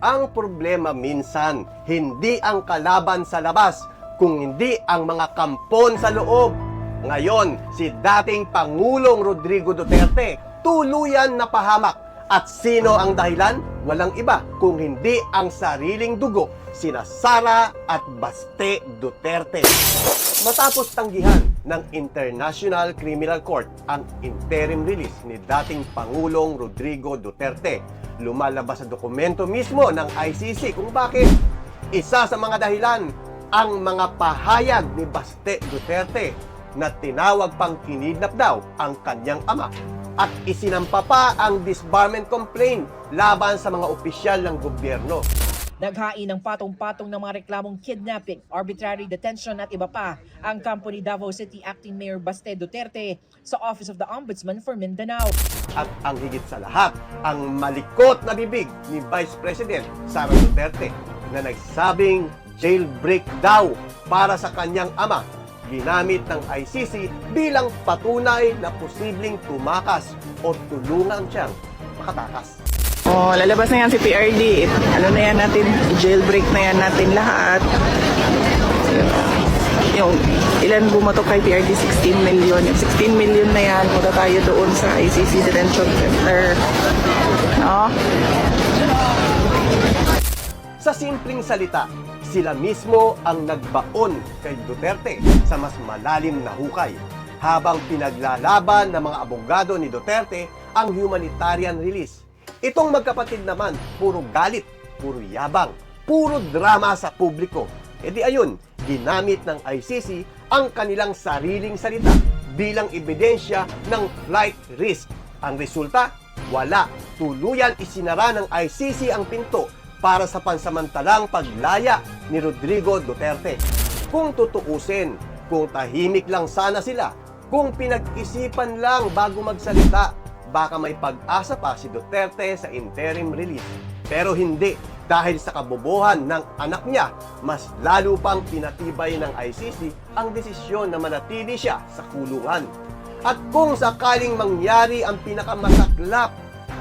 Ang problema minsan, hindi ang kalaban sa labas, kung hindi ang mga kampon sa loob. Ngayon, si dating Pangulong Rodrigo Duterte tuluyan na pahamak. At sino ang dahilan? Walang iba kung hindi ang sariling dugo, sina Sara at Baste Duterte. Matapos tanggihan ng International Criminal Court ang interim release ni dating Pangulong Rodrigo Duterte, lumalabas sa dokumento mismo ng ICC kung bakit isa sa mga dahilan ang mga pahayag ni Baste Duterte na tinawag pang kinidnap daw ang kanyang ama at isinampa pa ang disbarment complaint laban sa mga opisyal ng gobyerno. Naghain ng patong-patong ng mga reklamong kidnapping, arbitrary detention at iba pa ang kampo ni Davao City Acting Mayor Baste Duterte sa Office of the Ombudsman for Mindanao. At ang higit sa lahat, ang malikot na bibig ni Vice President Sara Duterte na nagsabing jailbreak daw para sa kanyang ama ginamit ng ICC bilang patunay na posibleng tumakas o tulungan siyang makatakas. Oh, lalabas na yan si PRD. Ano na yan natin, jailbreak na yan natin lahat. Yung ilan bumatok kay PRD, 16 million. Yung 16 million na yan, punta tayo doon sa ICC Detention Center. No? Sa simpleng salita, sila mismo ang nagbaon kay Duterte sa mas malalim na hukay habang pinaglalaban ng mga abogado ni Duterte ang humanitarian release. Itong magkapatid naman, puro galit, puro yabang, puro drama sa publiko. E di ayun, ginamit ng ICC ang kanilang sariling salita bilang ebidensya ng flight risk. Ang resulta, wala. Tuluyan isinara ng ICC ang pinto para sa pansamantalang paglaya ni Rodrigo Duterte. Kung tutuusin, kung tahimik lang sana sila, kung pinag-isipan lang bago magsalita, baka may pag-asa pa si Duterte sa interim release. Pero hindi, dahil sa kabobohan ng anak niya, mas lalo pang pinatibay ng ICC ang desisyon na manatili siya sa kulungan. At kung sakaling mangyari ang pinakamasaklap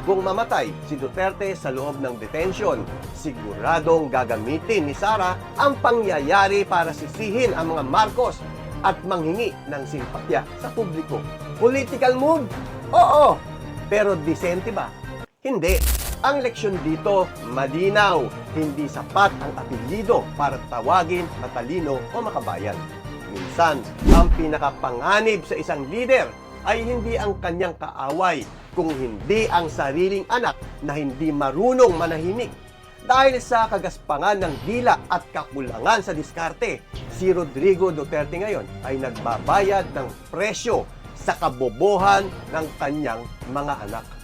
kung mamatay si Duterte sa loob ng detention, siguradong gagamitin ni Sara ang pangyayari para sisihin ang mga Marcos at manghingi ng simpatya sa publiko. Political move? Oo. Pero disente ba? Hindi. Ang leksyon dito, malinaw. Hindi sapat ang apelyido para tawagin matalino o makabayan. Minsan, ang pinakapanganib sa isang leader ay hindi ang kanyang kaaway, kung hindi ang sariling anak na hindi marunong manahimik. Dahil sa kagaspangan ng dila at kakulangan sa diskarte, si Rodrigo Duterte ngayon ay nagbabayad ng presyo sa kabobohan ng kanyang mga anak.